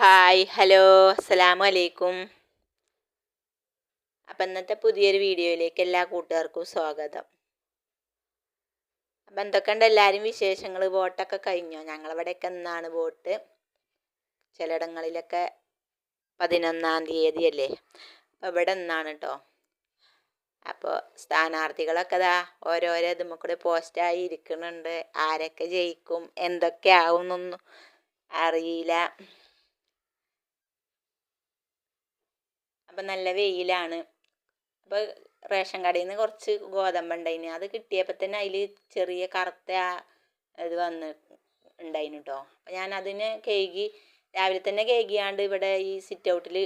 Hi hello അസ്സലാമു അലൈക്കും അപ്പം ഇന്നത്തെ പുതിയൊരു വീഡിയോയിലേക്ക് എല്ലാ കൂട്ടുകാർക്കും സ്വാഗതം. അപ്പം എന്തൊക്കെയുണ്ട് എല്ലാവരും വിശേഷങ്ങൾ വോട്ടൊക്കെ കഴിഞ്ഞോ? ഞങ്ങളിവിടെയൊക്കെ എന്നാണ് വോട്ട്. ചിലയിടങ്ങളിലൊക്കെ പതിനൊന്നാം തീയതി അല്ലേ അപ്പോൾ ഇവിടെ എന്നാണ് കേട്ടോ അപ്പോൾ സ്ഥാനാർത്ഥികളൊക്കെ ഇതാ ഓരോരോ ഇതുമ്മ കൂടെ പോസ്റ്റായി ഇരിക്കുന്നുണ്ട് ആരൊക്കെ ജയിക്കും? എന്തൊക്കെ ആവുന്നൊന്നും അറിയില്ല. അപ്പം നല്ല വെയിലാണ്. അപ്പോൾ റേഷൻ കടയിൽ നിന്ന് കുറച്ച് ഗോതമ്പ് ഉണ്ടായിന് അത് കിട്ടിയപ്പോൾ തന്നെ അതിൽ ചെറിയ കറുത്ത ഇത് വന്ന് ഉണ്ടായിന് കേട്ടോ അപ്പം ഞാൻ അതിനെ കേകി രാവിലെ തന്നെ കേകിയാണ്ട് ഇവിടെ ഈ സിറ്റ് ഔട്ടിൽ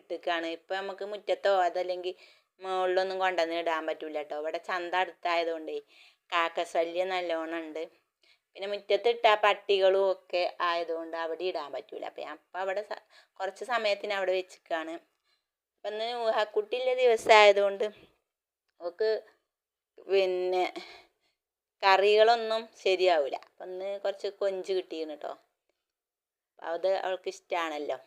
ഇട്ടിക്കാണ്. ഇപ്പം നമുക്ക് മുറ്റത്തോ അതല്ലെങ്കിൽ മുകളിലൊന്നും കൊണ്ടുവന്ന് ഇടാൻ പറ്റില്ല കേട്ടോ ഇവിടെ ചന്ത അടുത്തായതുകൊണ്ടേ കാക്കശല്യം നല്ലോണം ഉണ്ട് പിന്നെ മുറ്റത്തിട്ട പട്ടികളും ഒക്കെ ആയതുകൊണ്ട് അവിടെ ഇടാൻ പറ്റൂല. അപ്പം ഞാൻ അപ്പം അവിടെ കുറച്ച് സമയത്തിന് അവിടെ വെച്ചിക്കാണ്. അപ്പം ഇന്ന് ദിവസമായതുകൊണ്ട് ഓക്ക് പിന്നെ കറികളൊന്നും ശരിയാവില്ല അപ്പം ഇന്ന് കുറച്ച് കൊഞ്ച് കിട്ടിയിരുന്നു കേട്ടോ അത് അവൾക്ക് ഇഷ്ടമാണല്ലോ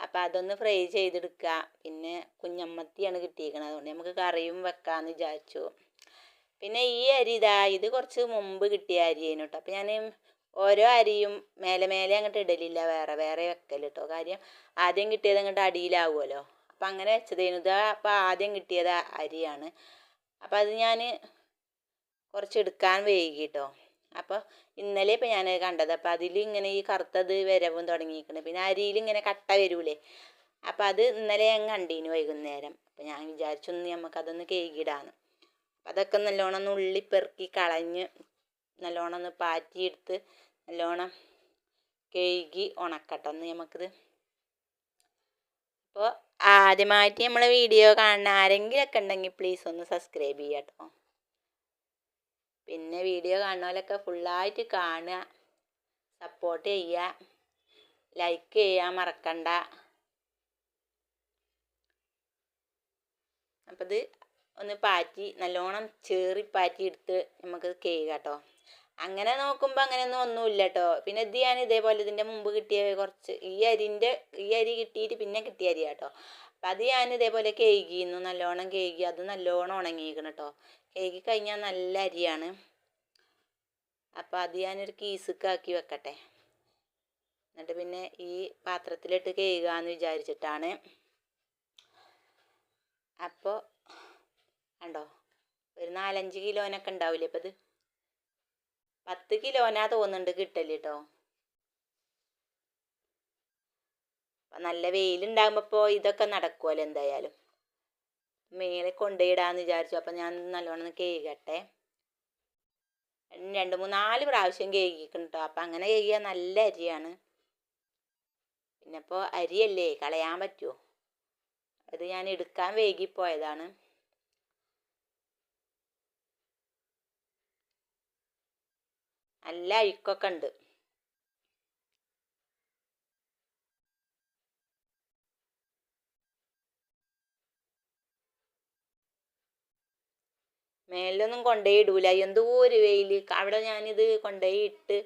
അപ്പം അതൊന്ന് ഫ്രൈ ചെയ്തെടുക്കുക പിന്നെ കുഞ്ഞമ്മത്തിയാണ് കിട്ടിയിരിക്കുന്നത് അതുകൊണ്ട് നമുക്ക് കറിയും വെക്കാമെന്ന് വിചാരിച്ചു. പിന്നെ ഈ അരി ഇതാ ഇത് കുറച്ച് മുമ്പ് കിട്ടിയ അരിയാണ് കേട്ടോ അപ്പം ഞാൻ ഓരോ അരിയും മേലെ മേലെ അങ്ങോട്ട് ഇടലില്ല വേറെ വേറെ വെക്കൽ കേട്ടോ കാര്യം ആദ്യം കിട്ടിയത് അങ്ങോട്ട് അടിയിലാവുമല്ലോ. അപ്പം അങ്ങനെ വെച്ചതേനു. ഇത് അപ്പം ആദ്യം കിട്ടിയത് അരിയാണ്. അപ്പം അത് ഞാൻ കുറച്ച് എടുക്കാൻ വൈകി കേട്ടോ അപ്പോൾ ഇന്നലെ ഇപ്പം ഞാൻ കണ്ടത്. അപ്പം അതിൽ ഇങ്ങനെ ഈ കറുത്തത് വരവും തുടങ്ങിയിരിക്കണം പിന്നെ അരിയിൽ ഇങ്ങനെ കട്ട വരൂലേ. അപ്പം അത് ഇന്നലെ ഞാൻ കണ്ടീനു വൈകുന്നേരം. അപ്പം ഞാൻ വിചാരിച്ചു ഒന്ന് നമുക്കതൊന്ന് കേകിടാന്ന് അപ്പം അതൊക്കെ നല്ലോണം ഒന്ന് ഉള്ളി പെറുക്കി കളഞ്ഞ് നല്ലോണം ഒന്ന് പാറ്റിയെടുത്ത് നല്ലോണം കഴുകി ഉണക്കട്ടെ ഒന്ന് നമുക്കിത് അപ്പോൾ ആദ്യമായിട്ട് നമ്മൾ വീഡിയോ കാണുന്ന ആരെങ്കിലുമൊക്കെ ഉണ്ടെങ്കിൽ പ്ലീസ് ഒന്ന് സബ്സ്ക്രൈബ് ചെയ്യുക കേട്ടോ പിന്നെ വീഡിയോ കാണുന്നവരൊക്കെ ഫുള്ളായിട്ട് കാണുക സപ്പോർട്ട് ചെയ്യുക ലൈക്ക് ചെയ്യാൻ മറക്കണ്ട. അപ്പം ഇത് ഒന്ന് പാറ്റി നല്ലോണം ചേറി പാറ്റി എടുത്ത് നമുക്ക് കേക്ക് കേട്ടോ അങ്ങനെ നോക്കുമ്പോൾ അങ്ങനെയൊന്നും ഒന്നുമില്ല കേട്ടോ പിന്നെ ഇത് ഞാൻ ഇതേപോലെ ഇതിന്റെ മുമ്പ് കിട്ടിയ കുറച്ച് ഈ അരിന്റെ ഈ അരി കിട്ടിയിട്ട് പിന്നെ കിട്ടിയ അരി കേട്ടോ അപ്പം അത് ഞാൻ ഇതേപോലെ കേകിയിരുന്നു നല്ലോണം കേകി അത് നല്ലോണം ഉണങ്ങിയിരിക്കണം കേട്ടോ കേകി കഴിഞ്ഞാൽ നല്ല അരിയാണ്. അപ്പോൾ അത് ഞാനൊരു കീസുക്കാക്കി വെക്കട്ടെ. എന്നിട്ട് പിന്നെ ഈ പാത്രത്തിലിട്ട് കേകാന്ന് വിചാരിച്ചിട്ടാണ്. അപ്പോൾ കണ്ടോ? ഒരു നാലഞ്ച് കിലോനൊക്കെ ഉണ്ടാവില്ലേ ഇപ്പം ഇത്? പത്ത് കിലോനാ തോന്നുന്നുണ്ട് കിട്ടൽ കേട്ടോ അപ്പം നല്ല വെയിലുണ്ടാകുമ്പോൾ ഇപ്പോൾ ഇതൊക്കെ നടക്കുമല്ലോ എന്തായാലും. മേലെ കൊണ്ടുപോയിടാന്ന് വിചാരിച്ചു. അപ്പം ഞാൻ നല്ലോണം കേകട്ടെ രണ്ട് മൂന്ന് നാല് പ്രാവശ്യം കേകിക്കണം അപ്പം അങ്ങനെ കേകിയ നല്ല അരിയാണ്. പിന്നെ ഇപ്പോൾ അരിയല്ലേ? കളയാൻ പറ്റുമോ അത് ഞാൻ എടുക്കാൻ വൈകിപ്പോയതാണ്. നല്ല അഴുക്കൊക്കെ ഉണ്ട്. മേലൊന്നും കൊണ്ടുപോയി ഇടൂല. എന്തോ ഒരു വെയിൽ അവിടെ ഞാനിത് കൊണ്ടുപോയി ഇട്ട്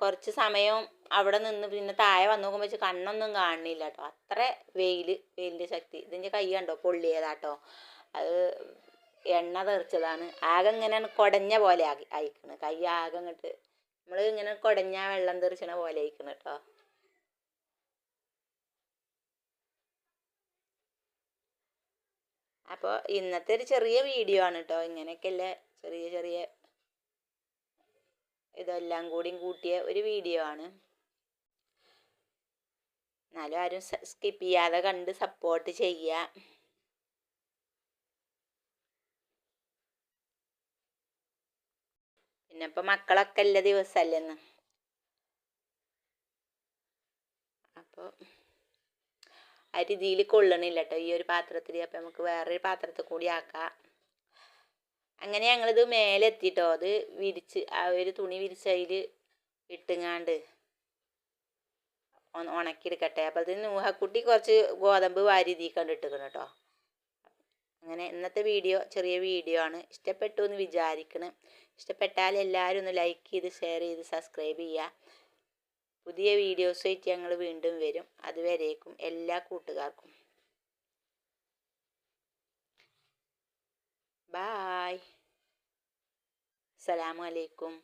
കുറച്ച് സമയം അവിടെ നിന്ന് പിന്നെ താഴെ വന്നു നോക്കുമ്പോൾ വെച്ച് കണ്ണൊന്നും കാണുന്നില്ല കേട്ടോ. അത്ര വെയിൽ വെയിലിന്റെ ശക്തി. ഇതിന്റെ കൈ കണ്ടോ? പൊള്ളിയതാട്ടോ. അത് എണ്ണ തെറിച്ചതാണ്. ആകെ ഇങ്ങനെ കുടഞ്ഞ പോലെ ആക്കി അയക്കുന്നത് കൈ ആകെ ഇങ്ങോട്ട് നമ്മൾ ഇങ്ങനെ കുടഞ്ഞ വെള്ളം തെറിച്ചണ പോലെ ഇരിക്കണം കേട്ടോ അപ്പോൾ ഇന്നത്തെ ഒരു ചെറിയ വീഡിയോ ആണ് കേട്ടോ ഇങ്ങനെയൊക്കെയല്ലേ ചെറിയ ചെറിയ ഇതെല്ലാം കൂടിയും കൂട്ടിയ ഒരു വീഡിയോ ആണ്. എന്നാലും ആരും സ്കിപ്പ് ചെയ്യാതെ കണ്ട് സപ്പോർട്ട് ചെയ്യുക. പിന്നെ ഇപ്പം മക്കളൊക്കെ എല്ലാ ദിവസമല്ലേ ഇന്ന് അപ്പോൾ അരി ഇതിൽ കൊള്ളണില്ല കേട്ടോ ഈ ഒരു പാത്രത്തിൽ അപ്പം നമുക്ക് വേറൊരു പാത്രത്തിൽ കൂടി ആക്കാം. അങ്ങനെ ഞങ്ങളിത് മേലെ എത്തിട്ടോ അത് വിരിച്ച് ആ ഒരു തുണി വിരിച്ച് അതിൽ ഇട്ടുങ്ങാണ്ട് ഉണക്കിയെടുക്കട്ടെ. അപ്പോൾ അത് നൂഹക്കുട്ടി കുറച്ച് ഗോതമ്പ് വാരി ഇതിക്കണ്ട് കണ്ടിട്ടിരിക്കണം കേട്ടോ അങ്ങനെ ഇന്നത്തെ വീഡിയോ ചെറിയ വീഡിയോ ആണ്. ഇഷ്ടപ്പെട്ടു എന്ന് വിചാരിക്കണം. ഇഷ്ടപ്പെട്ടാൽ എല്ലാവരും ഒന്ന് ലൈക്ക് ചെയ്ത് ഷെയർ ചെയ്ത് സബ്സ്ക്രൈബ് ചെയ്യുക. പുതിയ വീഡിയോസുമായിട്ട് ഞങ്ങൾ വീണ്ടും വരും. അതുവരേക്കും എല്ലാ കൂട്ടുകാർക്കും. ബായ് അസലാമലൈക്കും